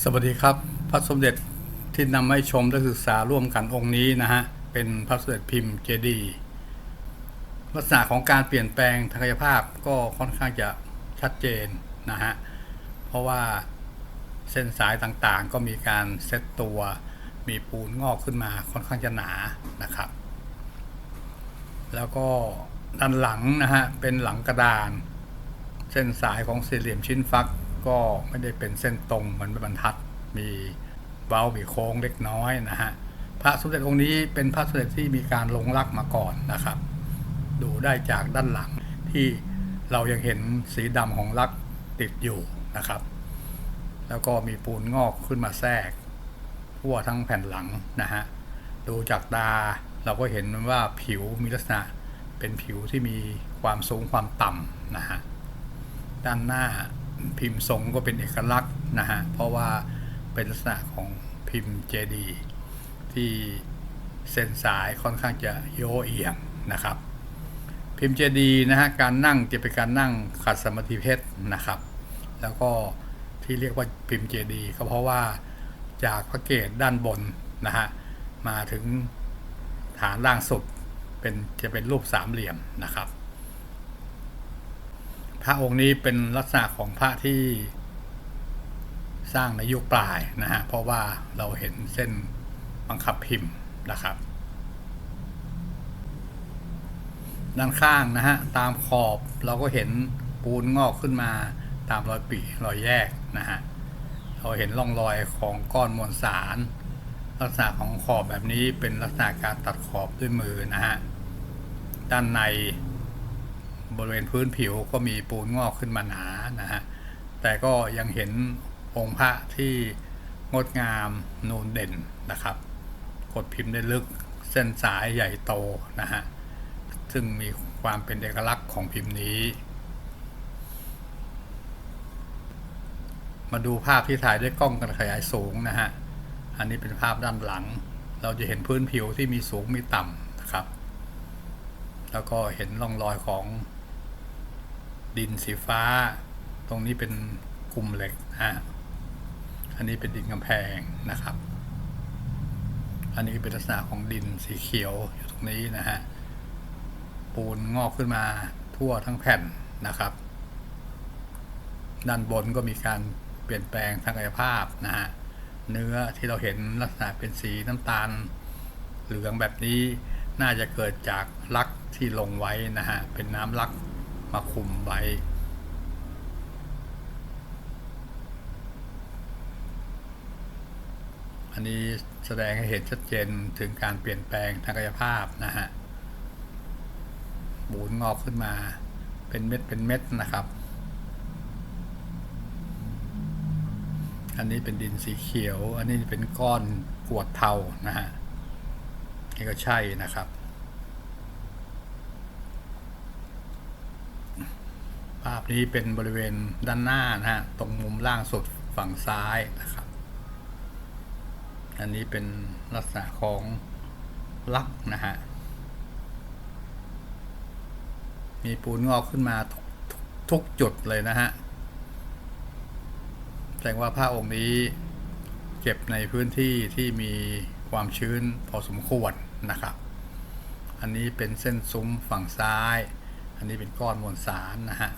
สวัสดีครับ พระสมเด็จที่นำให้ชมและศึกษาร่วมกันองค์นี้นะฮะ เป็นพระสมเด็จพิมพ์เจดีลักษณะของการเปลี่ยนแปลงทางกายภาพก็ค่อนข้างจะชัดเจนนะฮะ เพราะว่าเส้นสายต่างๆ ก็มีการเซตตัวมีปูนงอกขึ้นมาค่อนข้างจะหนานะครับ แล้วก็ด้านหลังนะฮะ เป็นหลังกระดาน เส้นสายของสี่เหลี่ยมชิ้นฟัก ก็ไม่ได้เป็นเส้นตรงเหมือนบรรทัด มีเว้ามีโค้งเล็กน้อยนะฮะพระสมเด็จองค์นี้เป็นพระสมเด็จที่มีการลงรักมาก่อนนะครับ ดูได้จากด้านหลังที่เรายังเห็นสีดำของรักติดอยู่นะครับ แล้วก็มีปูนงอกขึ้นมาแทรกทั่วทั้งแผ่นหลังนะฮะดูจากตาเราก็เห็นว่าผิวมีลักษณะเป็นผิวที่มีความสูงความต่ำนะฮะด้านหน้า พิมพ์ทรงก็เป็นเอกลักษณ์นะฮะ เพราะว่าเป็นลักษณะของพิมพ์เจดีที่เส้นสายค่อนข้างจะโยเอียงนะครับ พิมพ์เจดีนะฮะการนั่งจะเป็นการนั่งขัดสมาธิเพชรนะครับ แล้วก็ที่เรียกว่าพิมพ์เจดีก็เพราะว่าจากพระเกศด้านบนนะฮะมาถึงฐานล่างสุดเป็นจะเป็นรูปสามเหลี่ยมนะครับ พระองค์นี้เป็นลักษณะของพระที่สร้างในยุคปลายนะฮะ เพราะว่าเราเห็นเส้นบังคับพิมพ์นะครับ ด้านข้างนะฮะ ตามขอบเราก็เห็นปูนงอกขึ้นมาตามรอยปีรอยแยกนะฮะ เราเห็นร่องรอยของก้อนมวลสาร ลักษณะของขอบแบบนี้เป็นลักษณะการตัดขอบด้วยมือนะฮะ ด้านใน บริเวณพื้นผิวก็มีปูนงอกขึ้นมาหนานะฮะแต่ก็ยังเห็นองค์พระที่งดงามนูนเด่นนะครับ กดพิมพ์ได้ลึกเส้นสายใหญ่โตนะฮะซึ่งมีความเป็นเอกลักษณ์ของพิมพ์นี้ มาดูภาพที่ถ่ายด้วยกล้องกันขยายสูงนะฮะอันนี้เป็นภาพด้านหลัง เราจะเห็นพื้นผิวที่มีสูงมีต่ำนะครับ แล้วก็เห็นร่องรอยของ ดินสีฟ้า ตรงนี้เป็นกลุ่มเหล็กอะอันนี้เป็นดินกำแพงนะครับ อันนี้เป็นลักษณะของดินสีเขียวอยู่ตรงนี้นะฮะ ปูนงอกขึ้นมาทั่วทั้งแผ่นนะครับ ด้านบนก็มีการเปลี่ยนแปลงทางกายภาพนะฮะ เนื้อที่เราเห็นลักษณะเป็นสีน้ำตาลเหลืองแบบนี้น่าจะเกิดจากลักที่ลงไว้นะฮะ เป็นน้ำลัก มาคุมไว้อันนี้แสดงให้เห็นชัดเจนถึงการเปลี่ยนแปลงทางกายภาพนะฮะบูนงอกขึ้นมาเป็นเม็ดเป็นเม็ดนะครับ อันนี้เป็นดินสีเขียว อันนี้เป็นก้อนกวดเทานะฮะนี่ก็ใช่นะครับ ภาพนี้เป็นบริเวณด้านหน้านะฮะตรงมุมล่างสุดฝั่งซ้ายนะครับ อันนี้เป็นลักษณะของลักนะฮะมีปูนงอกขึ้นมาทททุกจุดเลยนะฮะแสดงว่าผ้าองค์นี้เก็บในพื้นที่ที่มีความชื้นพอสมควรนะครับ อันนี้เป็นเส้นซุ้มฝั่งซ้าย อันนี้เป็นก้อนมวลสารนะฮะ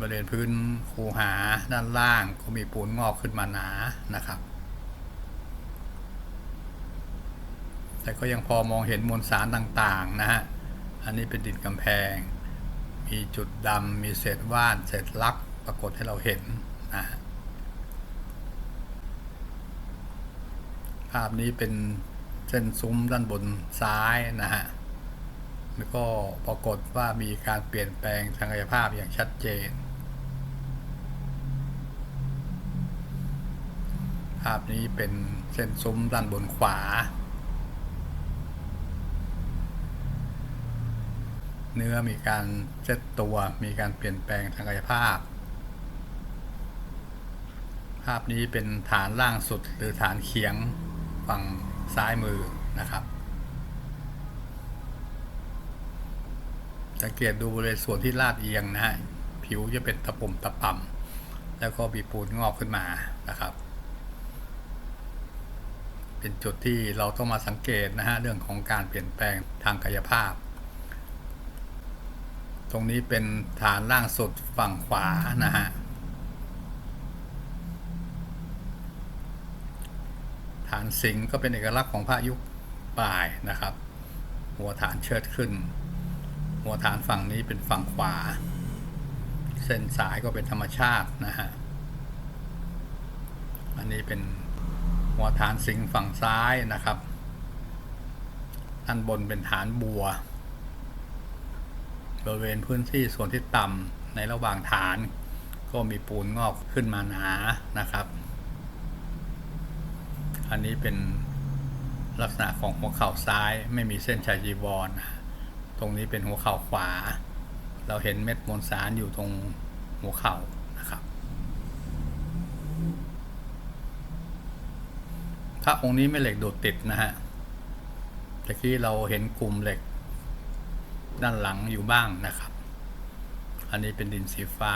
บริเวณพื้นคูหาด้านล่างก็มีปูนงอกขึ้นมาหนานะครับ แต่ก็ยังพอมองเห็นมวลสารต่างๆนะฮะ อันนี้เป็นดินกำแพง มีจุดดำมีเศษว่านเศษลักปรากฏให้เราเห็นนะภาพนี้เป็นเส้นซุ้มด้านบนซ้ายนะฮะแล้วก็ปรากฏว่ามีการเปลี่ยนแปลงทางกายภาพอย่างชัดเจน ภาพนี้เป็นเส้นซุ้มด้านบนขวา เนื้อมีการเซตตัวมีการเปลี่ยนแปลงทางกายภาพ ภาพนี้เป็นฐานล่างสุดหรือฐานเคียงฝั่งซ้ายมือนะครับ สังเกตดูบริเวณส่วนที่ลาดเอียงนะฮะผิวจะเป็นตะปุ่มตะป่ำแล้วก็มีปูนงอกขึ้นมานะครับ เป็นจุดที่เราต้องมาสังเกตนะฮะเรื่องของการเปลี่ยนแปลงทางกายภาพ ตรงนี้เป็นฐานล่างสุดฝั่งขวานะฮะฐานสิงก็เป็นเอกลักษณ์ของพระยุคปลายนะครับ หัวฐานเชิดขึ้น หัวฐานฝั่งนี้เป็นฝั่งขวา เส้นสายก็เป็นธรรมชาตินะฮะอันนี้เป็น หัวฐานสิงห์ฝั่งซ้ายนะครับด้านบนเป็นฐานบัว บริเวณพื้นที่ส่วนที่ต่ำในระหว่างฐาน ก็มีปูนงอกขึ้นมาหนานะครับ อันนี้เป็นลักษณะของหัวเข่าซ้ายไม่มีเส้นชายจีวรนตรงนี้เป็นหัวเข่าขวา เราเห็นเม็ดมวลสารอยู่ตรงหัวเข่านะครับ พระองค์นี้ไม่เหล็กโดดติดนะฮะตะกี้เราเห็นกลุ่มเหล็ก ด้านหลังอยู่บ้างนะครับ อันนี้เป็นดินสีฟ้า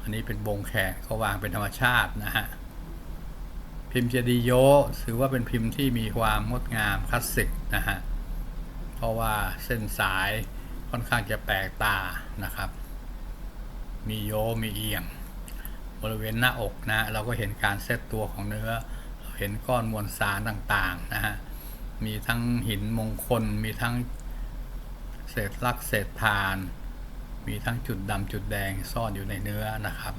อันนี้เป็นบงแขกเขาวางเป็นธรรมชาตินะฮะ พิมพ์เจดีย์โยถือว่าเป็นพิมพ์ที่มีความงดงามคลาสสิกนะฮะ เพราะว่าเส้นสายค่อนข้างจะแปลกตานะครับ มีโยมีเอียง บริเวณหน้าอกนะ เราก็เห็นการเซตตัวของเนื้อ เห็นก้อนมวลสารต่างๆนะฮะมีทั้งหินมงคล มีทั้งเศษลักเศษทาน มีทั้งจุดดำจุดแดงซ่อนอยู่ในเนื้อนะครับ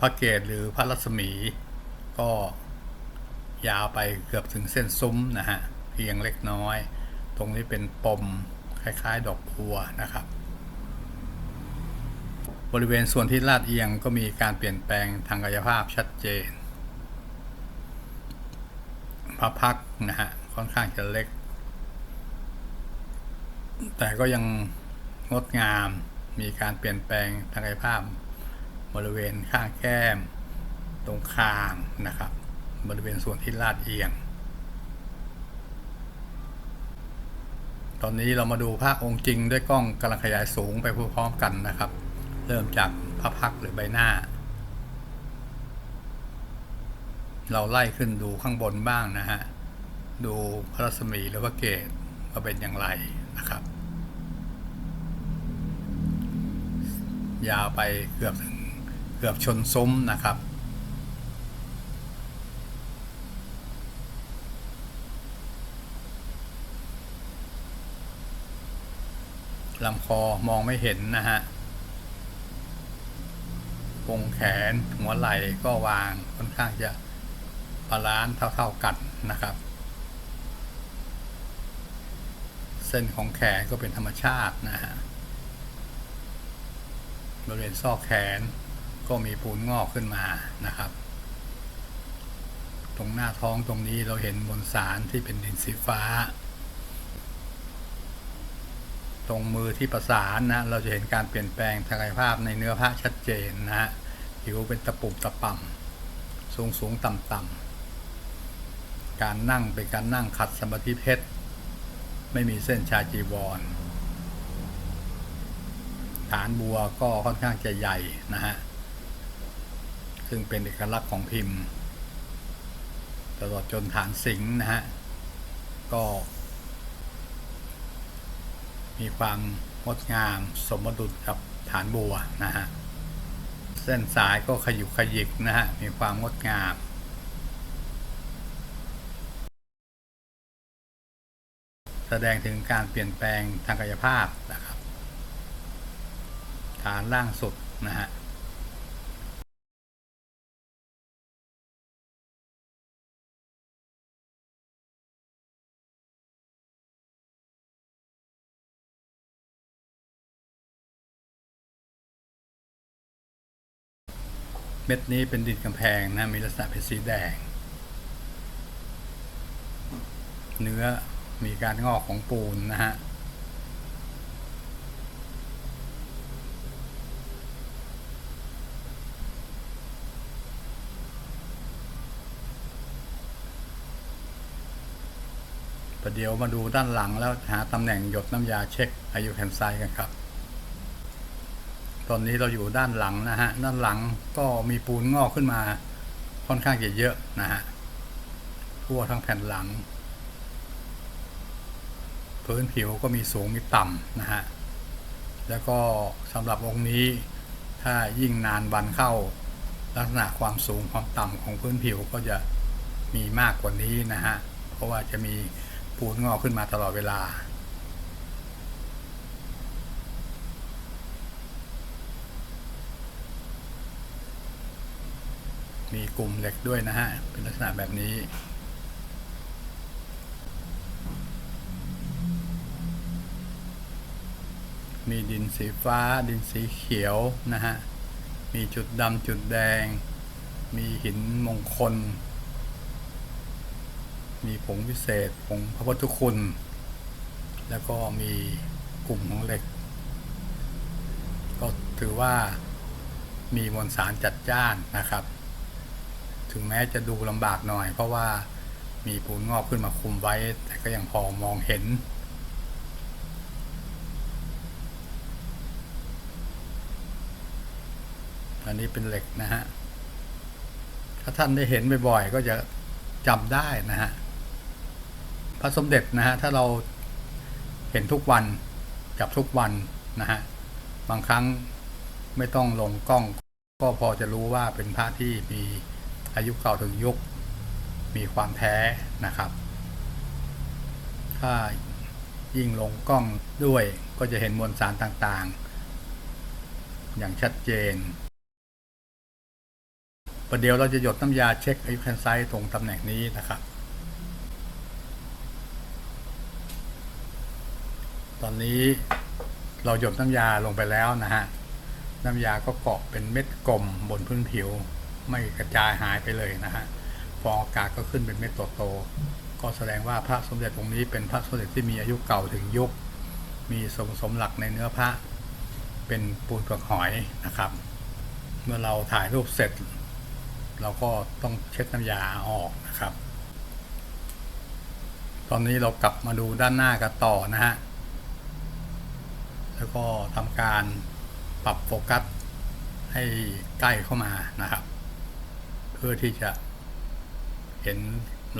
พระเกศหรือพระรัศมีก็ยาวไปเกือบถึงเส้นซุ้มนะฮะเพียงเล็กน้อย ตรงนี้เป็นปมคล้ายๆ ดอกบัวนะครับ บริเวณส่วนที่ลาดเอียงก็มีการเปลี่ยนแปลงทางกายภาพชัดเจน พระพักนะฮะค่อนข้างจะเล็ก แต่ก็ยังงดงามมีการเปลี่ยนแปลงทางกายภาพ บริเวณข้างแก้ม ตรงคางนะครับ บริเวณส่วนที่ลาดเอียง ตอนนี้เรามาดูภาพองค์จริงด้วยกล้องกำลังขยายสูงไปพร้อมๆกันนะครับ เริ่มจากพระพักหรือใบหน้า เราไล่ขึ้นดูข้างบนบ้างนะฮะ ดูพระรัศมีหรือพระเกศว่าเป็นอย่างไรนะครับ ยาวไปเกือบถึงเกือบชนซุ้มนะครับลำคอมองไม่เห็นนะฮะ วงแขนหัวไหล่ก็วางค่อนข้างจะบาลานซ์เท่าๆกันนะครับ เส้นของแขนก็เป็นธรรมชาตินะฮะบริเวณซอกแขนก็มีปูนงอกขึ้นมานะครับ ตรงหน้าท้องตรงนี้เราเห็นบนสารที่เป็นดินสีฟ้า ตรงมือที่ประสานนะเราจะเห็นการเปลี่ยนแปลงทางกายภาพในเนื้อผ้าชัดเจนนะฮะผิวเป็นตะปุ่มตะป่ำสูงสูงต่ำต่ำการนั่งเป็นการนั่งขัดสมาธิเพชรไม่มีเส้นชาจีวร ฐานบัวก็ค่อนข้างจะใหญ่นะฮะซึ่งเป็นเอกลักษณ์ของพิมพ์ ตลอดจนฐานสิงห์นะฮะก็ มีความงดงาม สมดุลกับฐานบัวนะฮะเส้นสายก็ขยุกขยิกนะฮะมีความงดงามแสดงถึงการเปลี่ยนแปลงทางกายภาพนะครับ ฐานล่างสุดนะฮะ ม็ดนี้เป็นดินกำแพงนะมีลักษณะเป็นสีแดง เนื้อมีการงอกของปูนนะฮะประเดี๋ยวมาดูด้านหลังแล้วหาตำแหน่งหยดน้ำยาเช็คอายุแผ่นไซด์กันครับ ตอนนี้เราอยู่ด้านหลังนะฮะด้านหลังก็มีปูนงอกขึ้นมาค่อนข้างจะเยอะนะฮะทั่วทั้งแผ่นหลัง พื้นผิวก็มีสูงมีต่ำนะฮะแล้วก็สำหรับองค์นี้ถ้ายิ่งนานวันเข้า ลักษณะความสูงความต่ำของพื้นผิวก็จะมีมากกว่านี้นะฮะเพราะว่าจะมีปูนงอกขึ้นมาตลอดเวลา มีกลุ่มเหล็กด้วยนะฮะ เป็นลักษณะแบบนี้ มีดินสีฟ้า ดินสีเขียวนะฮะ มีจุดดำจุดแดง มีหินมงคล มีผงพิเศษ ผงพระพุทธคุณ แล้วก็มีกลุ่มของเหล็ก ก็ถือว่ามีมวลสารจัดจ้านนะครับ ถึงแม้จะดูลำบากหน่อย เพราะว่ามีปูนงอกขึ้นมาคุมไว้ แต่ก็ยังพอมองเห็น อันนี้เป็นเหล็กนะฮะ ถ้าท่านได้เห็นบ่อยๆก็จะจำได้นะฮะ พระสมเด็จนะฮะ ถ้าเราเห็นทุกวันจับทุกวันนะฮะ บางครั้งไม่ต้องลงกล้องก็พอจะรู้ว่าเป็นพระที่มี อายุเก่าถึงยุค มีความแท้นะครับ ถ้ายิ่งลงกล้องด้วยก็จะเห็นมวลสารต่างๆ อย่างชัดเจน ประเดี๋ยวเราจะหยดน้ำยาเช็คไอแคนไซต์ตรงตำแหน่งนี้นะครับ ตอนนี้เราหยดน้ำยาลงไปแล้วนะฮะ น้ำยาก็เกาะเป็นเม็ดกลมบนพื้นผิว ไม่กระจายหายไปเลยนะฮะฟองอากาศก็ขึ้นเป็นเม็ดโตๆก็แสดงว่าพระสมเด็จองค์นี้เป็นพระสมเด็จที่มีอายุเก่าถึงยุค มีสมสมหลักในเนื้อพระเป็นปูนเปลือกหอยนะครับ เมื่อเราถ่ายรูปเสร็จ เราก็ต้องเช็ดน้ำยาออกนะครับ ตอนนี้เรากลับมาดูด้านหน้ากันต่อนะฮะแล้วก็ทำการปรับโฟกัสให้ใกล้เข้ามานะครับ พื่อที่จะเห็น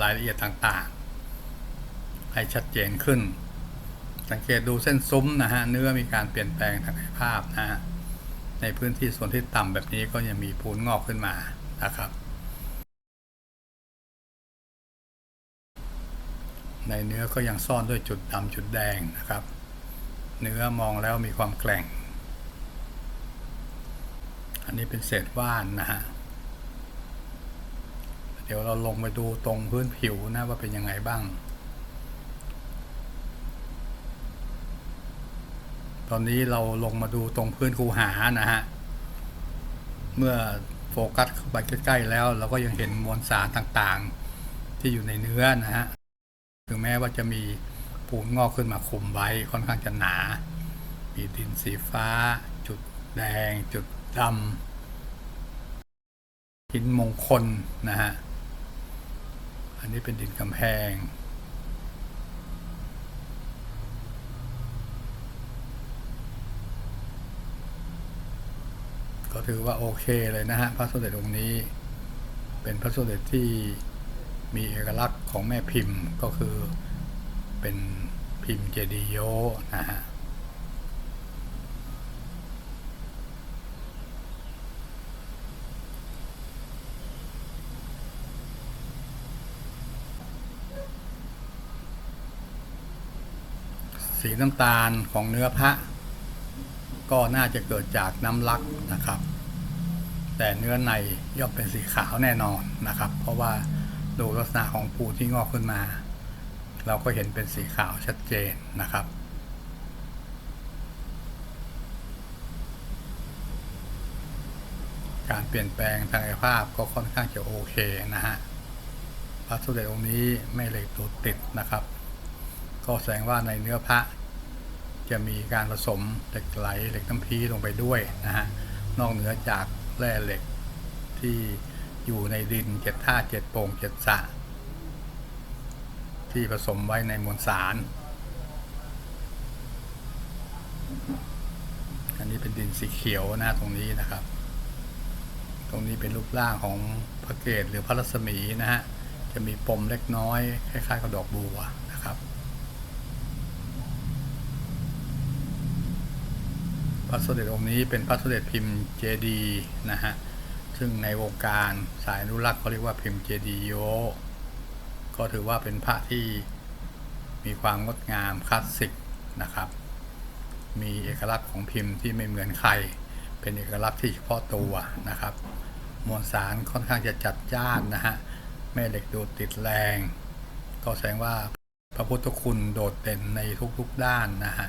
รายละเอียดต่างๆ ให้ชัดเจนขึ้น สังเกตดูเส้นซุ้มนะฮะเนื้อมีการเปลี่ยนแปลงทางกายภาพนะฮะในพื้นที่ส่วนที่ต่ำแบบนี้ก็ยังมีปูนงอกขึ้นมานะครับ ในเนื้อก็ยังซ่อนด้วยจุดดำจุดแดงนะครับ เนื้อมองแล้วมีความแกร่ง อันนี้เป็นเศษว่านนะฮะ ดี๋ยวเราลงไปดูตรงพื้นผิวนะว่าเป็นยังไงบ้าง ตอนนี้เราลงมาดูตรงพื้นคูหานะฮะ เมื่อโฟกัสเข้าไปใกล้ๆแล้ว เราก็ยังเห็นมวลสารต่างๆ ที่อยู่ในเนื้อนะฮะ ถึงแม้ว่าจะมีปูนงอกขึ้นมาคุมไว้ค่อนข้างจะหนา มีดินสีฟ้า จุดแดง จุดดำหินมงคลนะฮะ อันนี้เป็นดินกำแพง ก็ถือว่าโอเคเลยนะฮะ พระสมเด็จองค์นี้ เป็นพระสมเด็จที่มีเอกลักษณ์ของแม่พิมพ์ก็คือเป็นพิมพ์เจดีย์โยนะฮะ สี น้ำตาลของเนื้อพระ ก็น่าจะเกิดจากน้ำลักนะครับ แต่เนื้อในย่อมเป็นสีขาวแน่นอนนะครับ เพราะว่าดูลักษณะของปูที่งอกขึ้นมา เราก็เห็นเป็นสีขาวชัดเจนนะครับการเปลี่ยนแปลงทางกายภาพก็ค่อนข้างจะโอเคนะฮะ พระสมเด็จองค์นี้ไม่เหล็กตูดติดนะครับ ก็แสดงว่าในเนื้อพระ จะมีการผสมเหล็กไหลเหล็กน้ำพีลงไปด้วยนะฮะนอกเหนือจากแร่เหล็กที่อยู่ในดินเจ็ดท่าเจ็ดโป่งเจ็ดสะ ที่ผสมไว้ในมวลสาร อันนี้นี้เป็นดินสีเขียวนะตรงนี้นะครับ ตรงนี้เป็นรูปร่างของพระเกศหรือพระรัศมีนะฮะ จะมีปมเล็กน้อยคล้ายๆกับดอกบัวนะครับ พ ระสมเด็จองค์นี้เป็นพระสมเด็จพิมพ์เจดีนะฮะ ซึ่งในวงการสายอนุรักษ์เขาเรียกว่าพิมพ์เจดีโย ก็ถือว่าเป็นพระที่มีความงดงามคลาสสิกนะครับ มีเอกลักษณ์ของพิมพ์ที่ไม่เหมือนใคร เป็นเอกลักษณ์ที่เฉพาะตัวนะครับ มวลสารค่อนข้างจะจัดจ้านนะฮะ แม่เหล็กดูดติดแรง ก็แสดงว่าพระพุทธคุณโดดเด่นในทุกๆด้านนะฮะ